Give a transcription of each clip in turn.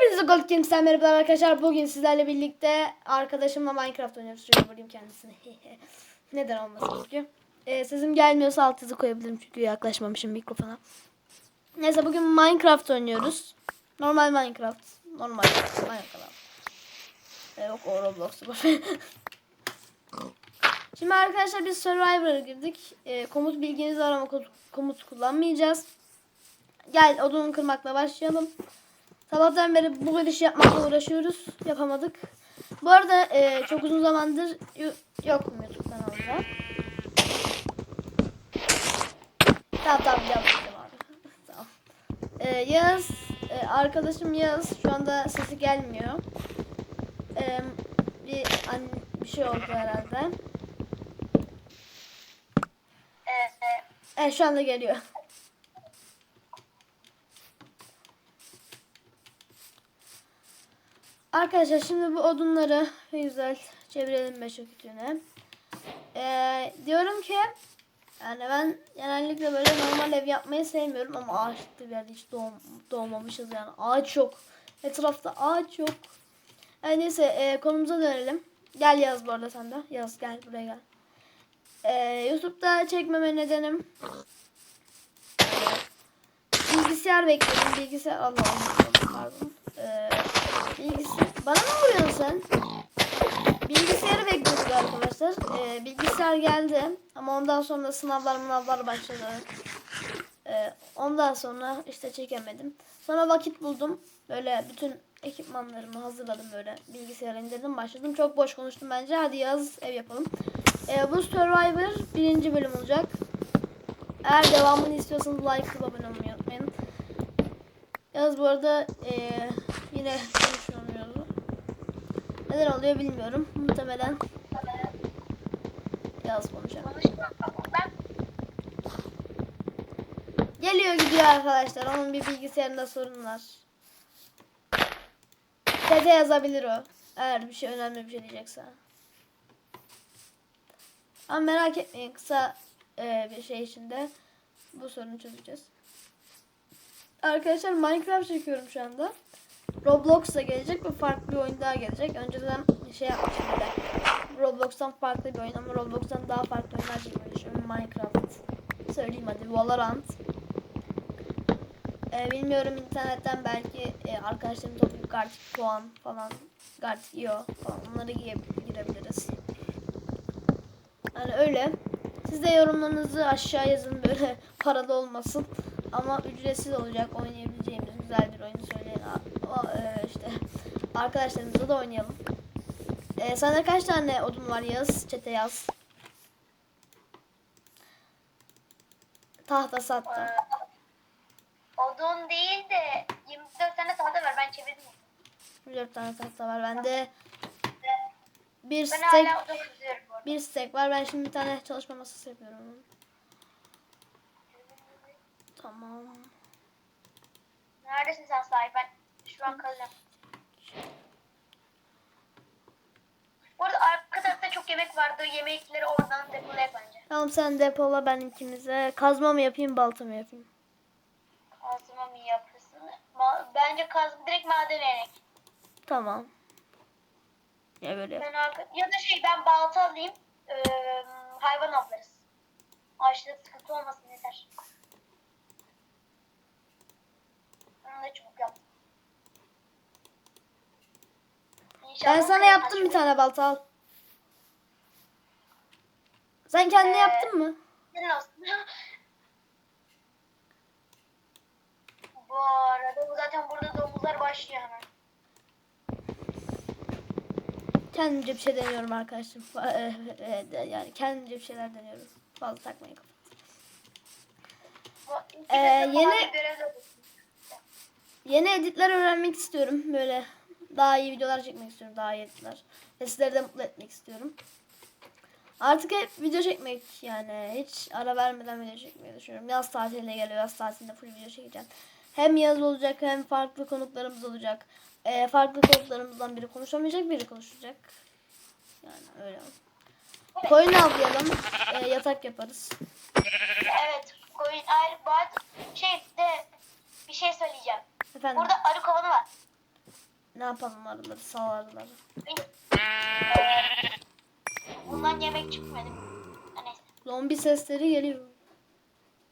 Hepinize Gold Games'ten merhabalar arkadaşlar. Bugün sizlerle birlikte arkadaşımla Minecraft oynuyoruz. Şöyle vurayım kendisini. Neden olmasın çünkü. Ee, sesim gelmiyorsa alt yazı koyabilirim çünkü yaklaşmamışım mikrofona. Neyse bugün Minecraft oynuyoruz. Normal Minecraft. Normal Minecraft. Ee, yok o Roblox'u. Şimdi arkadaşlar biz Survivor'a girdik. Ee, komut bilginiz var ama komut- komut kullanmayacağız. Gel odun kırmakla başlayalım. Sabahtan beri bu işi yapmakla uğraşıyoruz. Yapamadık. Bu arada e, çok uzun zamandır yo- yokum YouTube kanalımda. Tamam tamam yapmayacağım abi. tamam. E, Yağız, e, arkadaşım Yağız şu anda sesi gelmiyor. E, bir, an, bir şey oldu herhalde. Evet şu anda geliyor. Arkadaşlar şimdi bu odunları güzel çevirelim beşe kütüğüne. Ee, diyorum ki yani ben genellikle böyle normal ev yapmayı sevmiyorum ama ağaçlıklı bir yerde hiç doğm doğmamışız yani ağaç yok. Etrafta ağaç yok. Yani neyse e, konumuza dönelim. Gel yaz bu arada sen de. Yaz gel buraya gel. Ee, YouTube'da çekmeme nedenim bilgisayar bekledim. Bilgisayar Allah Allah pardon. Ee, bilgisayar bana mı vuruyorsun sen? Bilgisayarı bekliyorduk arkadaşlar. Ee, bilgisayar geldi ama ondan sonra sınavlar sınavlar başladı. Ee, ondan sonra işte çekemedim. Sonra vakit buldum. Böyle bütün ekipmanlarımı hazırladım böyle. Bilgisayara indirdim başladım. Çok boş konuştum bence. Hadi yaz ev yapalım. Ee, bu Survivor birinci bölüm olacak. Eğer devamını istiyorsanız like abone olmayı unutmayın. Yaz bu arada eee, yine. Neden oluyor bilmiyorum. Muhtemelen yaz konuşamıyor. Ben Geliyor gidiyor arkadaşlar. Onun bir bilgisayarında sorun var. TT yazabilir o. Eğer bir şey önemli bir şey diyecekse. Ama merak etmeyin kısa e, bir şey içinde bu sorunu çözeceğiz. Arkadaşlar Minecraft çekiyorum şu anda. Roblox da gelecek ve farklı bir oyun daha gelecek. Önceden şey yapmışım böyle. Roblox'tan farklı bir oyun ama Roblox'tan daha farklı oyunlar düşünüyorum. Minecraft. Söyleyeyim hadi. Valorant. Ee, bilmiyorum internetten belki e, arkadaşlarım toplayıp Gartic puan falan Gartic IO falan onları girebiliriz. Yani öyle. Siz de yorumlarınızı aşağı yazın böyle paralı olmasın. Ama ücretsiz olacak oynayabileceğimiz güzel bir oyun söyleyin. E, işte arkadaşlarımızla da oynayalım. E, sende kaç tane odun var yaz? Çete yaz. Tahta sattım. Ee, odun değil de 24 tane tahta var ben çevirdim. 4 tane tahta var. Bende bir Ben stek hala odun kızıyorum bu arada. bir stek var. Ben şimdi bir tane çalışma masası yapıyorum. Tamam. Neredesin sen sahip? Ben kalacağım. Bu arada arka tarafta çok yemek vardı. Yemekleri oradan depolayak bence. Tamam sen depola ben ikimize. Kazma mı yapayım balta mı yapayım? Kazma mı yapısın? Ma- bence kaz direkt maden enek. Tamam. Ya böyle. Ben arka... Ya da şey ben balta alayım. Ee, hayvan avlarız. Ağaçta sıkıntı olmasın yeter. Ben de çubuk yaptım. İnşallah Ben sana yaptım bir tane balta al. Sen kendine Ee, yaptın mı? Bu arada zaten burada domuzlar başlıyor hemen. Kendimce bir şey deniyorum arkadaşım. Fa- e, e, Yani kendimce bir şeyler deniyorum. Fazla takmayın kafanı. Bu ikisi Ee, yeni-. Yeni editler öğrenmek istiyorum. Böyle daha iyi videolar çekmek istiyorum. Daha iyi editler. Ve sizleri de mutlu etmek istiyorum. Artık hep video çekmek yani. Hiç ara vermeden video çekmeyi düşünüyorum. Yaz tatiline geliyor. Yaz tatilinde full video çekeceğim. Hem yaz olacak hem farklı konuklarımız olacak. Ee, farklı konuklarımızdan biri konuşamayacak biri konuşacak. Yani öyle. Koyun avlayalım. Ee, yatak yaparız. Evet. Koyun ayrı şey de bir şey söyleyeceğim. Efendim. Burada arı kovanı var. Ne yapalım arıları sal arıları. Bundan yemek çıkmadı. Neyse. Zombi sesleri geliyor.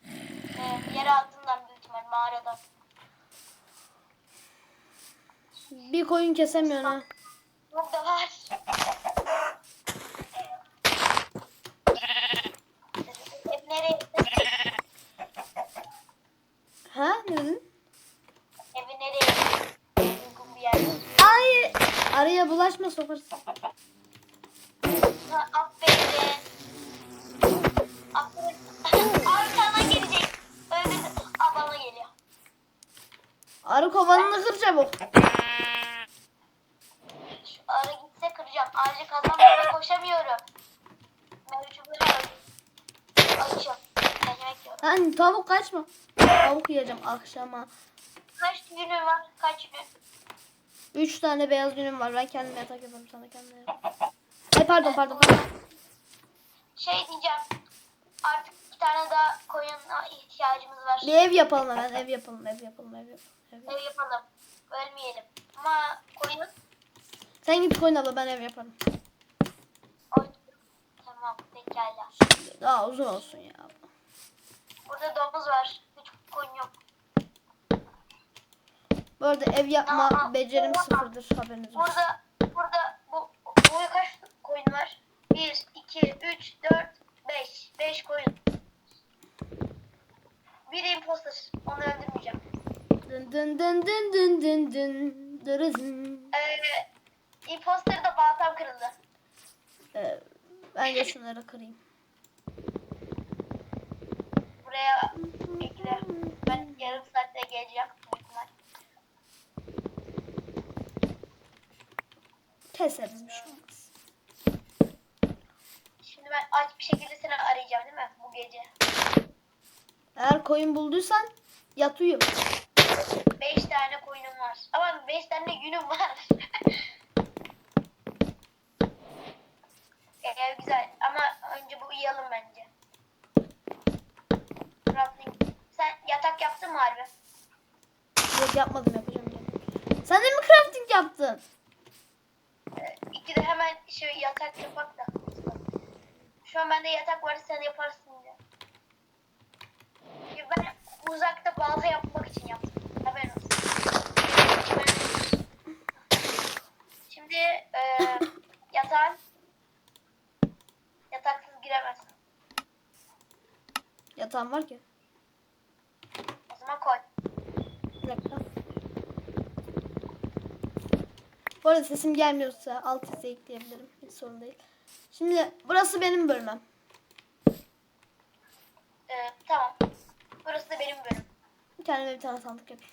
Ee, yer altından büyük ihtimal mağaradan. Bir koyun kesemiyor ha. Burada var. Nereye? Ha ne dedin? Evi nereye? Uygun bir yer. Ay arıya bulaşma sokarsın. Aferin. Aferin. Arkana gelecek. Aa, bana geliyor. Arı kovanını kır çabuk. Şu arı gitse kıracağım. Ağacı kazanmaya koşamıyorum. Mevcut Açım. Ben yemek yiyorum. Lan tavuk kaçma. Tavuk yiyeceğim akşama. Kaç günün var? Kaç gün? Üç tane beyaz günüm var. Ben kendime yatak yaparım sana kendine yap. Ay pardon pardon. pardon. Şey diyeceğim. Artık iki tane daha koyuna ihtiyacımız var. Bir ev yapalım hemen. Ev yapalım ev yapalım ev yapalım. Ev yapalım. Ev yapalım. Ölmeyelim. Ama koyun Sen git koyun abla ben ev yaparım. Oy. Tamam pekala. Daha uzun olsun ya. Burada domuz var. Hiç koyun yok. Bu arada ev yapma Aa, becerim aa. sıfırdır haberiniz olsun. Burada burada bu bu kaç koyun var? 1 2 3 4 5. 5 koyun. Biri imposter. Onu öldürmeyeceğim. Dın dın dın dın dın dın dın dırızın. Ee, imposter da baltam kırıldı. Ee, ben de şunları kırayım. Buraya ekle. Ben yarım saatte geleceğim. Keseriz bir şey olmaz. Şimdi ben aç bir şekilde seni arayacağım değil mi? Bu gece. Eğer koyun bulduysan yat uyu. 5 tane koyunum var. Ama 5 tane günüm var. Ev güzel ama önce bu uyuyalım bence. Crafting. Sen yatak yaptın mı harbi? Yok yapmadım yapacağım. Sen de mi crafting yaptın? De hemen şey yatak yapak da. Şu an bende yatak var sen yaparsın diye. Ya Ben uzakta balta yapmak için yaptım. Haberin olsun. Şimdi e, yatağın yataksız giremezsin. Yatağım var ki. O zaman koy. Bir dakika. Bu arada sesim gelmiyorsa alt sesi ekleyebilirim. Hiç sorun değil. Şimdi burası benim bölmem. E, tamam. Burası da benim bölüm. Kendime bir tane sandık yapayım.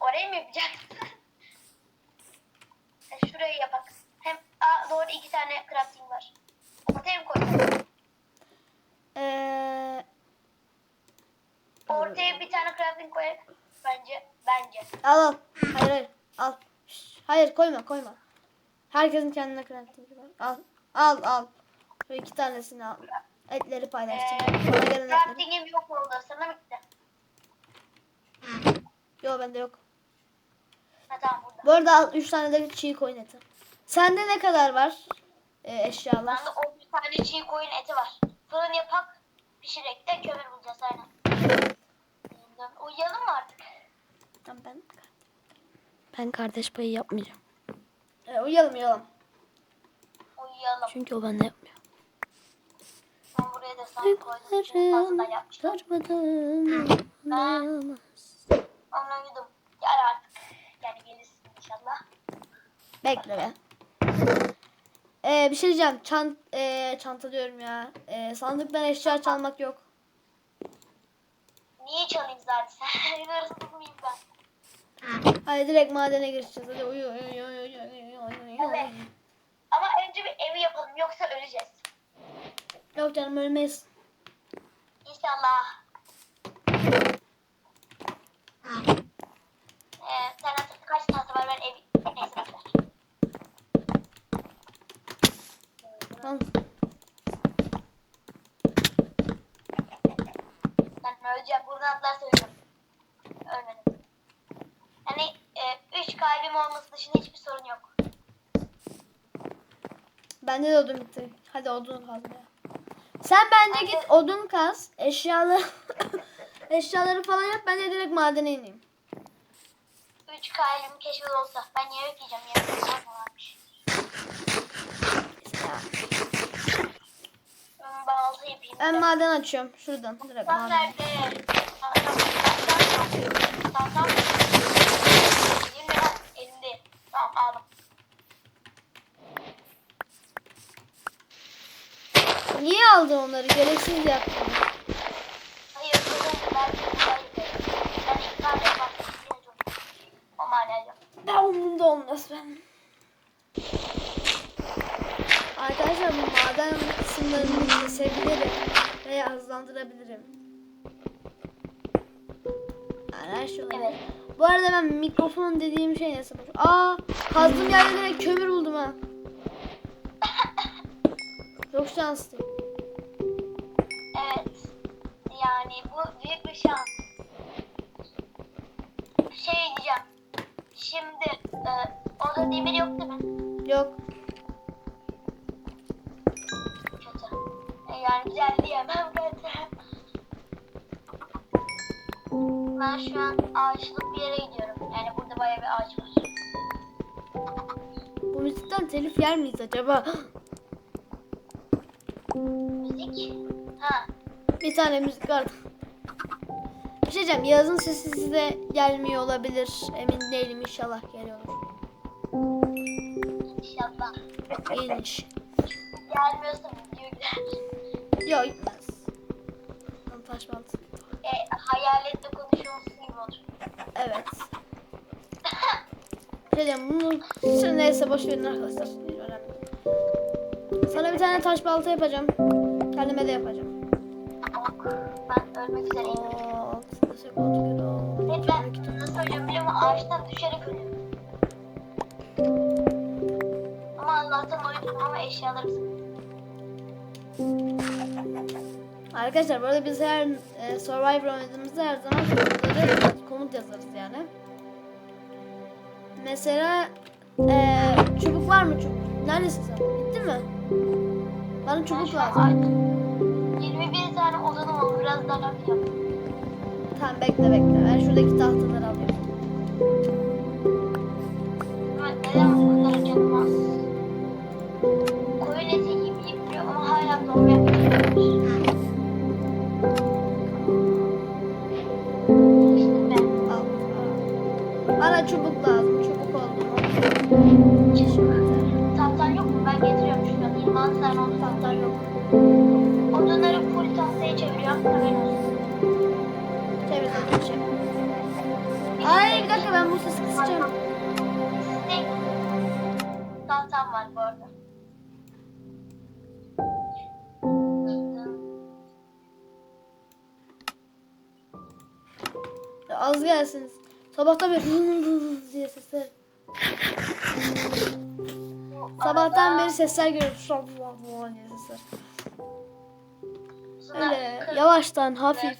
Orayı mı yapacaksın? E, Şurayı yapak. Hem aa, doğru iki tane crafting var. Ortaya mı koyacağım? Ee, Ortaya bir tane crafting koy. Bence. Bence. al al. Hayır hayır. Hayır koyma koyma. Herkesin kendine crafting'i var. Al. Al al. Şu iki tanesini al. Etleri paylaşacağım. Ee, crafting'im yok oldu. Sana mı gitti? Yok bende yok. Ha tamam burada. Bu arada al 3 tane de çiğ koyun eti. Sende ne kadar var? Ee, eşyalar. Bende 11 tane çiğ koyun eti var. Fırın yapak. Pişirek de kömür bulacağız aynen. Uyuyalım mı artık? Tamam ben. Ben kardeş payı yapmayacağım. Ee, uyuyalım uyuyalım. Uyuyalım. Çünkü o bende yapmıyor. Ben buraya da sen yapmıştım. Darmadan anlayamaz. Onu uyudum. Gel artık. Yani gelirsin inşallah. Bekle be. Ee, bir şey diyeceğim. Çant, ee, çanta diyorum ya. Ee, sandıktan eşya çalmak yok. Niye çalayım zaten? Hırsız mıyım ben? Hayır direkt madene gireceğiz. Hadi uyu uyu uyu uyu uyu uyu uyu. Evet. Ama önce bir evi yapalım yoksa öleceğiz. Yok canım ölmeyiz. İnşallah. Ee, sen artık kaç tahta var ben evi... Neyse boşver. Tamam. Ben öleceğim. Buradan atlarsa öleceğim. Ölmedim. Hani e, üç kalbim olması dışında hiçbir sorun yok. Bende de odun bitti. Hadi odun kaz ya. Sen bence git odun kaz. Eşyaları eşyaları falan yap. Ben de direkt madene ineyim. Üç kalbim keşke olsa. Ben yemek yiyeceğim. Yemek? Ya, Ben maden açıyorum. Şuradan direkt maden. nerede? Tamam tamam. Elimde ha, elimde. Tamam aldım. Niye aldın onları? Gereksiz yaptın. Hayır, ben hayır. Ben. Ben umurumda olmaz ben. Arkadaşlar bu maden kısımlarını kesebilirim veya hızlandırabilirim. Olabilir. Evet. Bu arada ben mikrofon dediğim şey nasıl? Aa, kazdığım yerde direkt kömür buldum ha. Çok şanslıyım. Yani bu büyük bir şans. Şey diyeceğim. Şimdi e, orada demir yok değil mi? Yok. Kötü. E, yani güzel diyemem kötü. Ben şu an ağaçlık bir yere gidiyorum. Yani burada bayağı bir ağaç var. Bu müzikten telif yer miyiz acaba? Müzik. Ha. Bir tane müzik vardı. Bir şey diyeceğim. Yazın sesi size gelmiyor olabilir. Emin değilim. İnşallah geliyordur. İnşallah. İyiymiş. Gelmiyorsa video gider. Yok gitmez. Baltı. E, hayaletle konuşuyorsun gibi olur. Evet. Şey diyeceğim. Bunu şimdi neyse boş verin arkadaşlar. Sana bir tane taş balta yapacağım. Kendime de yapacağım. Ölmek üzereyim. Yok. Ve ben nasıl söylüyorum biliyor musun? Ağaçtan düşerek ölüyorum. Ama Allah'tan uyudum ama eşyalarım sıkıntı. Arkadaşlar bu arada biz her e, Survivor oynadığımızda her zaman komutları komut yazarız yani. Mesela e, çubuk var mı çubuk? Neredesin sen? Bitti mi? Bana çubuk lazım. Biraz daha laf. Tamam bekle bekle. Ben şuradaki tahtaları alıyorum. Evet, neden bu kadar canım az? Koyun eti yiyip yiyip ama hala doğum yapmıyoruz. Az gelsin. Sabahta bir diye sesler. Sabahtan beri sesler geliyor. diye sesler. Öyle yavaştan hafif.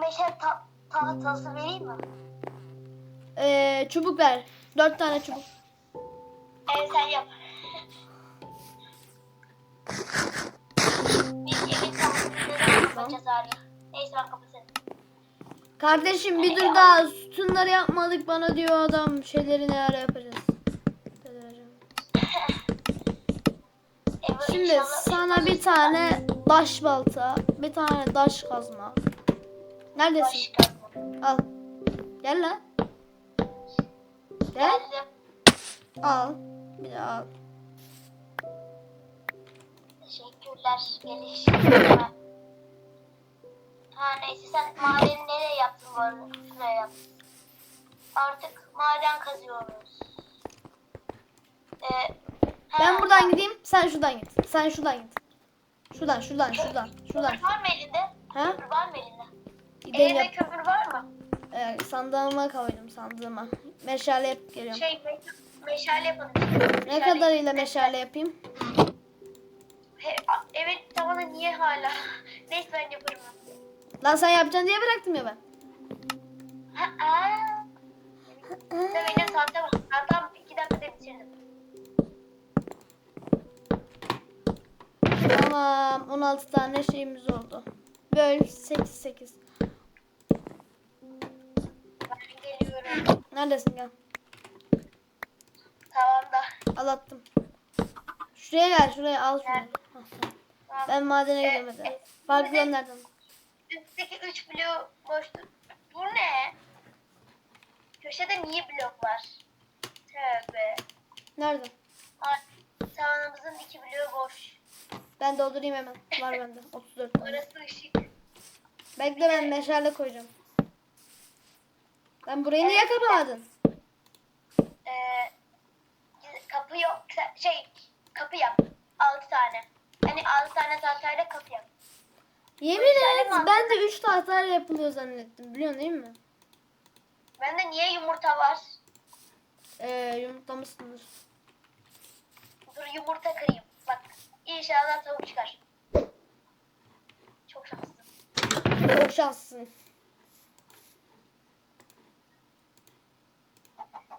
Meşe ta tahtası vereyim mi? Ee, çubuk ver. Dört tane çubuk. Evet sen yap. Biz evin tahtasını yapacağız Arya. Neyse ben kapatırım. Kardeşim bir dur daha sütunları yapmadık bana diyor adam. Şeyleri ne ara yapacağız. Şimdi sana bir tane daş balta, bir tane daş kazma. Neredesin? Al. Gel lan. Gel. Al. Bir de al. Teşekkürler. Gelişim. Ha neyse sen madeni nereye yaptın bu arada? Şuraya yaptın. Artık maden kazıyoruz. Ee, ha, Ben buradan gideyim, sen şuradan git. Sen şuradan git. Şuradan, şuradan, şuradan, şuradan. Kömür var mı elinde? Ha? Kömür var mı elinde? Gidelim Elinde kömür var mı? Ee, sandığıma koydum sandığıma. Meşale yapıp geliyorum. Şey me- meşale yapalım. Ne Meşale- kadarıyla meşale yapayım? He, evet tavanı niye hala? Neyse ben yaparım. Lan sen yapacaksın diye bıraktım ya ben. Aa. Benim var. Tahtam 2 dakikada bitirdim. Tamam 16 tane şeyimiz oldu. Böl 8 8. Ben geliyorum. Neredesin gel. Tamam da. Al attım. Şuraya gel şuraya al şunu. Tamam. Ben madene Ee, gidemedim. e, Farklı de- yönlerden. Üstteki 3 bloğu boştu. Bu ne? Köşede niye blok var? Tövbe. Nerede? Ay, Tavanımızın 2 bloğu boş. Ben doldurayım hemen. Var bende. 34 tane. Orası ışık. Bekle ben meşale koyacağım. Ben burayı niye kapamadın? Ee, kapı yok. Şey, kapı yap. 6 tane. Hani 6 tane tahtayla kapı yap. Yemin mi ben de 3 tahtayla yapılıyor zannettim. Biliyorsun değil mi? Bende niye yumurta var? Ee, yumurtlamışsındır. Dur yumurta kırayım. Bak inşallah tavuk çıkar. Çok şanslısın. Çok şanslısın.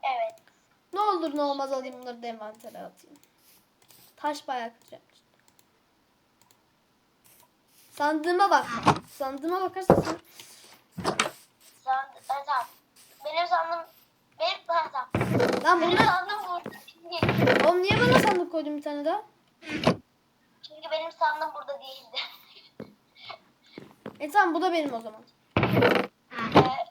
Evet. Ne olur ne olmaz alayım bunları da envantere atayım. Taş bayağı yapmış. Sandığıma bak. Sandığıma bakarsan sen... Sand. Benim sandım benim tamam. Lan Benim bunu... sandım burada. Oğlum niye bana sandık koydun bir tane daha? çünkü benim sandım burada değildi. E tamam bu da benim o zaman. Ee,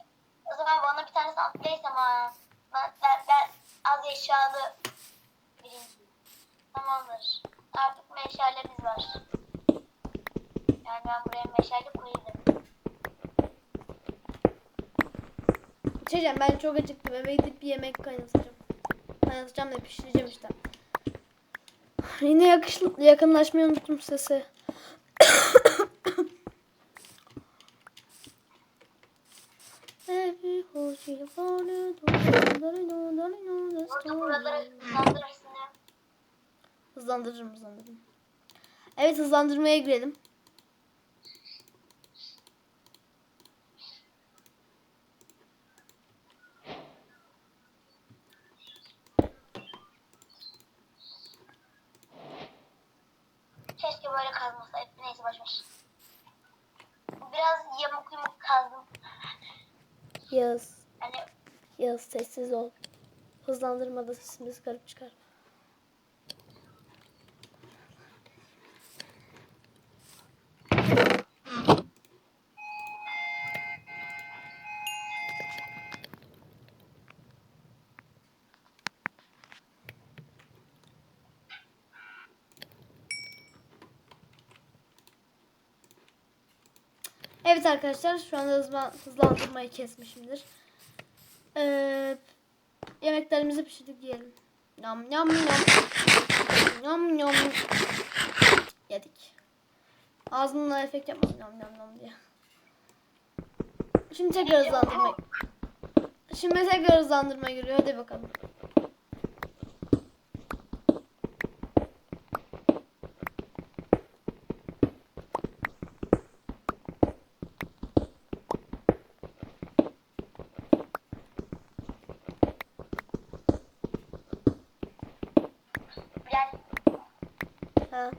o zaman bana bir tane sandık neyse ama ben, ben, ben az eşyalı biriyim. Tamamdır. Artık meşalemiz var. Yani ben buraya meşale koyayım. İçeceğim ben çok acıktım. Eve gidip bir yemek kaynatacağım. Kaynatacağım da pişireceğim işte. Yine yakış, yakınlaşmayı unuttum sesi. Hızlandırırım hızlandırırım. Evet hızlandırmaya girelim. Keşke böyle kazmasaydı. Neyse boşver. Biraz yamuk yumuk kazdım. Yağız. Hani Yağız sessiz ol. Hızlandırmada sesimiz garip çıkar. Evet arkadaşlar şu anda hızla- hızlandırmayı kesmişimdir. Ee, yemeklerimizi pişirdik yiyelim. Yam yam yam. Yam yam. Yedik. Ağzımla efekt yapmadım yam yam yam diye. Şimdi tekrar hızlandırma. Şimdi tekrar hızlandırma giriyor. Hadi bakalım. gel. Ha.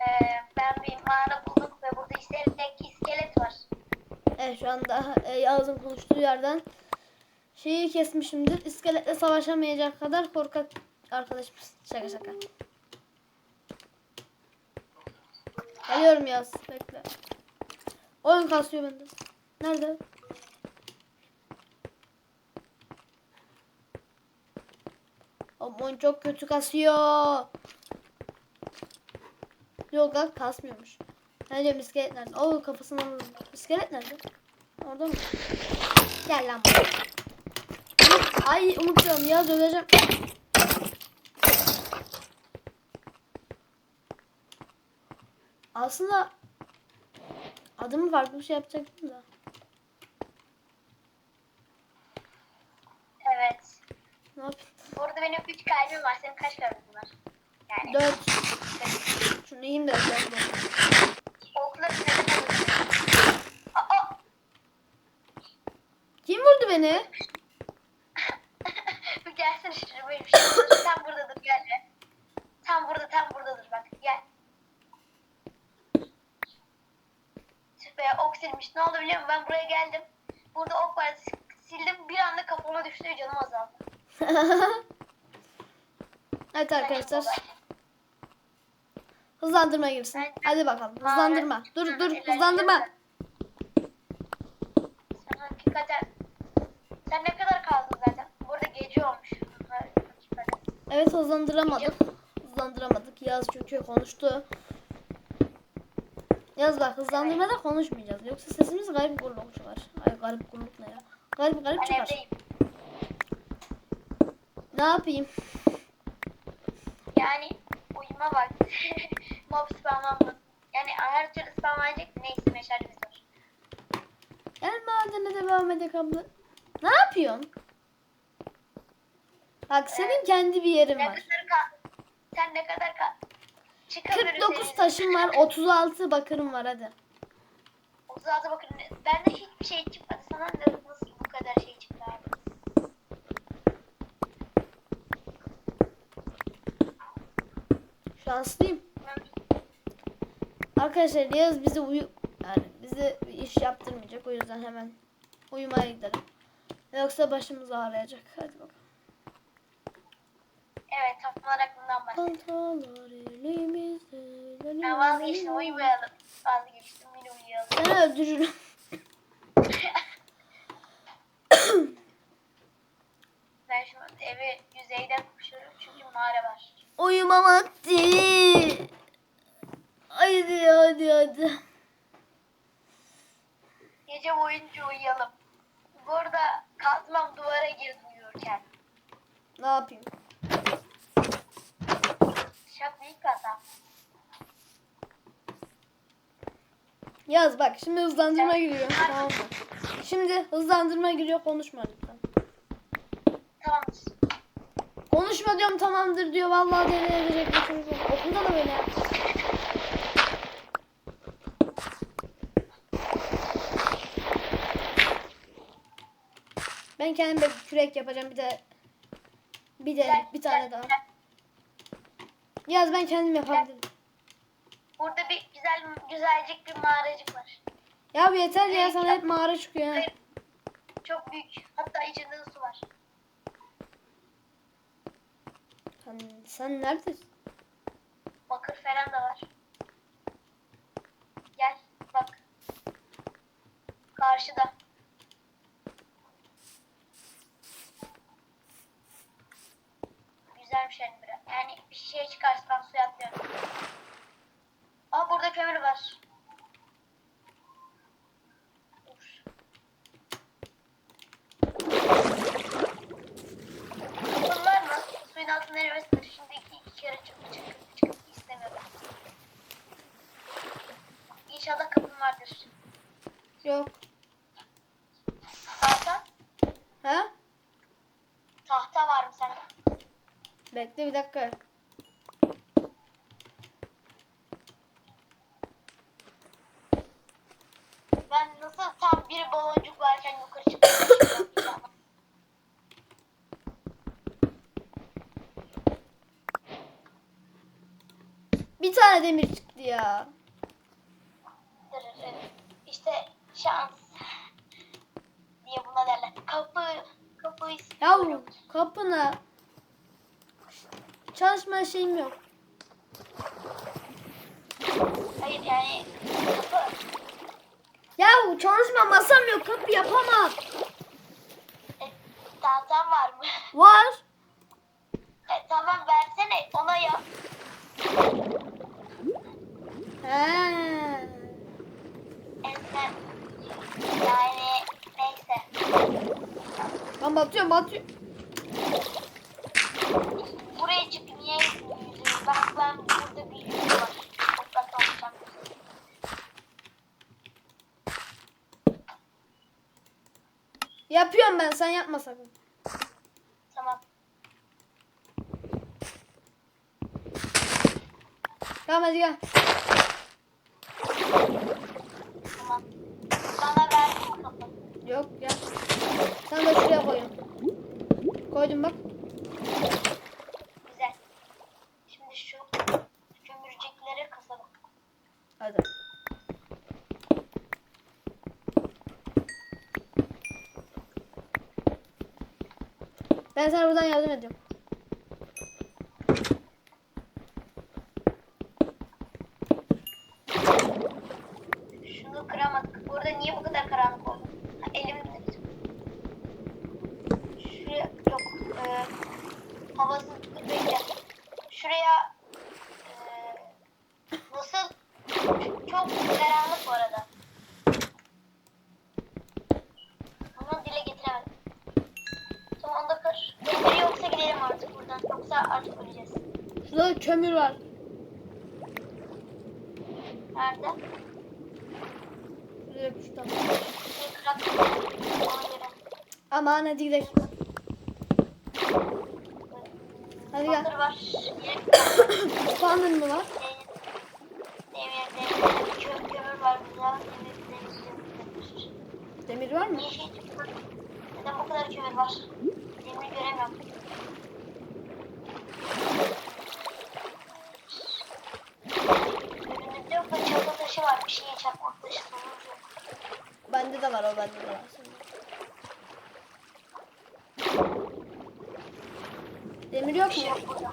Ee, ben bir mağara buldum ve burada iskelet, iskelet var. Evet şu anda e, Yağız'ın konuştuğu yerden şeyi kesmişimdir. İskeletle savaşamayacak kadar korkak arkadaşımız. Şaka şaka. Geliyorum Yağız. Bekle. Oyun kasıyor bende. Nerede? Oyun çok kötü kasıyor. Yok lan kasmıyormuş. Diyorum iskelet nerede? Oo kafasından. İskelet nerede? Orada mı? Gel lan buraya. Ay unutuyorum ya döveceğim. Aslında adımı farklı bir şey yapacaktım da. Evet. Ne yapayım? Burada benim 3 kalbim var. Senin kaç kalbin var? Yani Dört. Şunu yiyeyim de öpeceğim. Beni? gelsene şuraya böyle bir şey olur. Sen burada dur gel. Sen burada tam burada dur bak gel. Tüh be ok silmiş. Ne oldu biliyor musun? Ben buraya geldim. Burada ok vardı. Sildim. Bir anda kafama düştü ve canım azaldı. evet arkadaşlar. Hızlandırma girsin. Hadi bakalım. Hızlandırma. Dur dur hızlandırma. Sen hakikaten... Sen ne kadar kaldın zaten? Burada gece olmuş. Evet hızlandıramadık. Hızlandıramadık. Yaz çünkü konuştu. Yaz bak hızlandırmada konuşmayacağız. Yoksa sesimiz garip guruluk çıkar. Ay garip guruluk ne ya? Garip garip Ben çıkar. evdeyim. Ne yapayım? Yani uyuma bak. Mob spamlanma. Yani her türlü spamlanacak. Neyse meşalemiz var. Gel madene devam edelim abla. Ne yapıyorsun? Bak senin kendi bir yerin Ne var. kadar Sen ne kadar ka 49 taşım var, 36 bakırım var hadi. 36 bakın. Bende hiçbir şey çıkmadı. Sana ne- nasıl bu kadar şey çıktı abi? Şanslıyım. Arkadaşlar Yağız bizi uyu yani bizi bir iş yaptırmayacak. O yüzden hemen uyumaya gidelim. Yoksa başımız ağrıyacak. Hadi bakalım. Evet tam olarak bundan. Kantalar elimizde. Ben vazgeçtim uyumayalım. Vazgeçtim yine uyuyalım. Seni öldürürüm. Ben şu an evi yüzeyden koşuyorum çünkü mağara var. Uyuma vakti. Haydi hadi hadi. Gece boyunca uyuyalım. Burada kalkmam duvara girdi uyurken. Ne yapayım? Şak büyük hata. Yaz bak şimdi hızlandırma giriyor. Tamam mı? Şimdi hızlandırma giriyor konuşma lütfen. Tamamdır. Konuşma diyorum tamamdır diyor. Vallahi deli edecek bir çocuk. Okulda da böyle. Ben kendime bir kürek yapacağım bir de bir de bir tane daha. Yaz ben kendim yapabilirim. Burada bir güzel güzelcik bir mağaracık var. Ya bir yeter ya sana hep mağara çıkıyor ha. Hayır. Çok büyük. Hatta içinde de su var. Sen, sen neredesin? Bakır falan da var. Gel bak. Karşıda. Güzelmiş yani biraz. Yani bir şey çıkarsa ben suya atlıyorum. Aa burada kömür var. Var mı? Suyun altında erimesidir. Şimdi iki, iki kere çıkıp çıkıp çıkıp istemiyorum. İnşallah kapın vardır. Yok. Tahta? Ha? Tahta var mı sende? Bekle bir dakika. Ben nasıl tam bir baloncuk varken yukarı çıkıyorum. Bir tane demir çıktı ya. işte şans diye buna derler. Kapı, kapı Ya kapına çalışma şeyim yok. Hayır yani kapı. Ya çalışma masam yok kapı yapamam. E, tahtan var mı? Var. E, tamam versene ona yap. Ensem. Yani neyse. Ben batıyorum batıyorum. Buraya çık niye yüzüğü? Ben, ben burada bir yüzüğü var. Toprakta olacağım. Yapıyorum ben sen yapma sakın. Tamam. Tamam hadi gel. Yok ya. Sen de şuraya koyun. Koydum bak. Güzel. Şimdi şu kömürceklere kasalım. Hadi. Ben sana buradan yardım ediyorum. Şurada kömür var. Nerede? Şurada şurada. Aman hadi gidelim. Hadi gel. Bakır var. Spawner mı var? Demir, demir, kö, kömür var burada. Demir, demir, demir. Demir var mı? Şey? Neden bu kadar kömür var? Demir göremiyorum. Önümüzde yok da çakıl taşı var. Bir şeye çakmak taşı sorunuz yok. Bende de var o bende de var. Demir yok Bir şey mu? yok burada.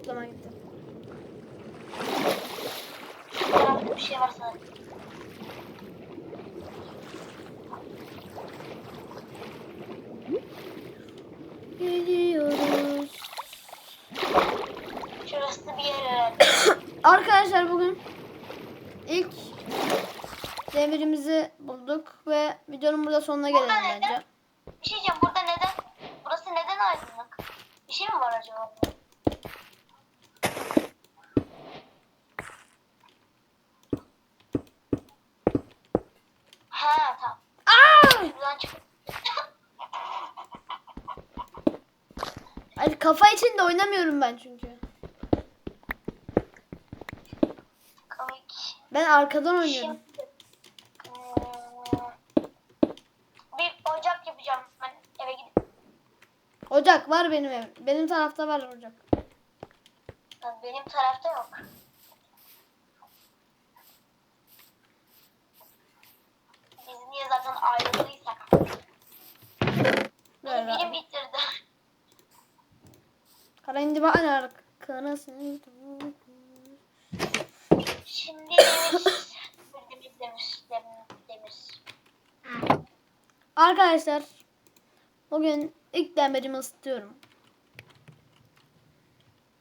O zaman gitti. Şu tarafta bir şey var sanırım. Gidiyoruz. Şurası bir yer herhalde. Arkadaşlar bugün ilk demirimizi bulduk ve videonun burada sonuna gelelim bence. Bir şey diyeceğim burada neden? Burası neden aydınlık? Bir şey mi var acaba? Ha tamam. Aa! Hayır kafa içinde oynamıyorum ben çünkü. Ben arkadan oynuyorum. Şimdi hmm, bir ocak yapacağım ben eve gidip. Ocak var benim ev. Benim tarafta var ocak. Benim tarafta yok. Biz niye zaten ayrıldıysak. Böyle. Benim bitirdi. Kara indi bana arkasını. Şimdi demir. demir demir demir demir. Arkadaşlar bugün ilk demirimi ısıtıyorum.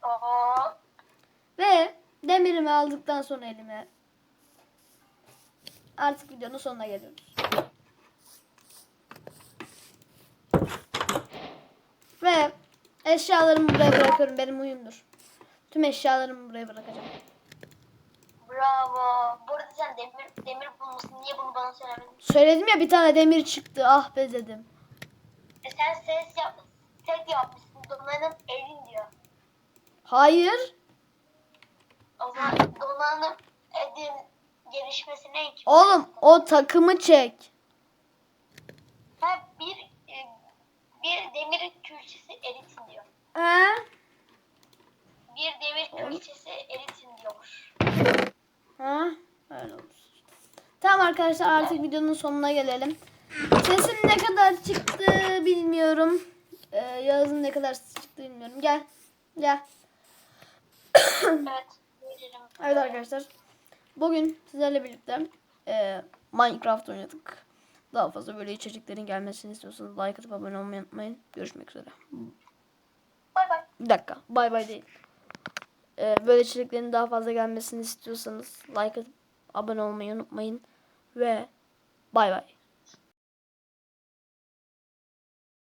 Oo. Ve demirimi aldıktan sonra elime artık videonun sonuna geliyoruz. Ve eşyalarımı buraya bırakıyorum. Benim uyumdur. Tüm eşyalarımı buraya bırakacağım. Bravo. Burada sen demir demir bulmuşsun. Niye bunu bana söylemedin? Söyledim ya bir tane demir çıktı. Ah be dedim. E sen ses yap set yapmışsın. Donanım elin diyor. Hayır. O zaman donanım edin gelişmesine ekip. Oğlum o takımı çek. Ha, bir e, bir demir külçesi eritin diyor. He? Bir demir külçesi eritin diyormuş. Ha? Öyle olur. Tamam arkadaşlar artık videonun sonuna gelelim. Sesim ne kadar çıktı bilmiyorum. Ee, Yağız'ın ne kadar çıktı bilmiyorum. Gel. Gel. evet. Evet arkadaşlar. Bugün sizlerle birlikte e, Minecraft oynadık. Daha fazla böyle içeriklerin gelmesini istiyorsanız like atıp abone olmayı unutmayın. Görüşmek üzere. Bay bay. Bir dakika. Bay bay değil. Ee, böyle içeriklerin daha fazla gelmesini istiyorsanız like atıp abone olmayı unutmayın. Ve bay bay.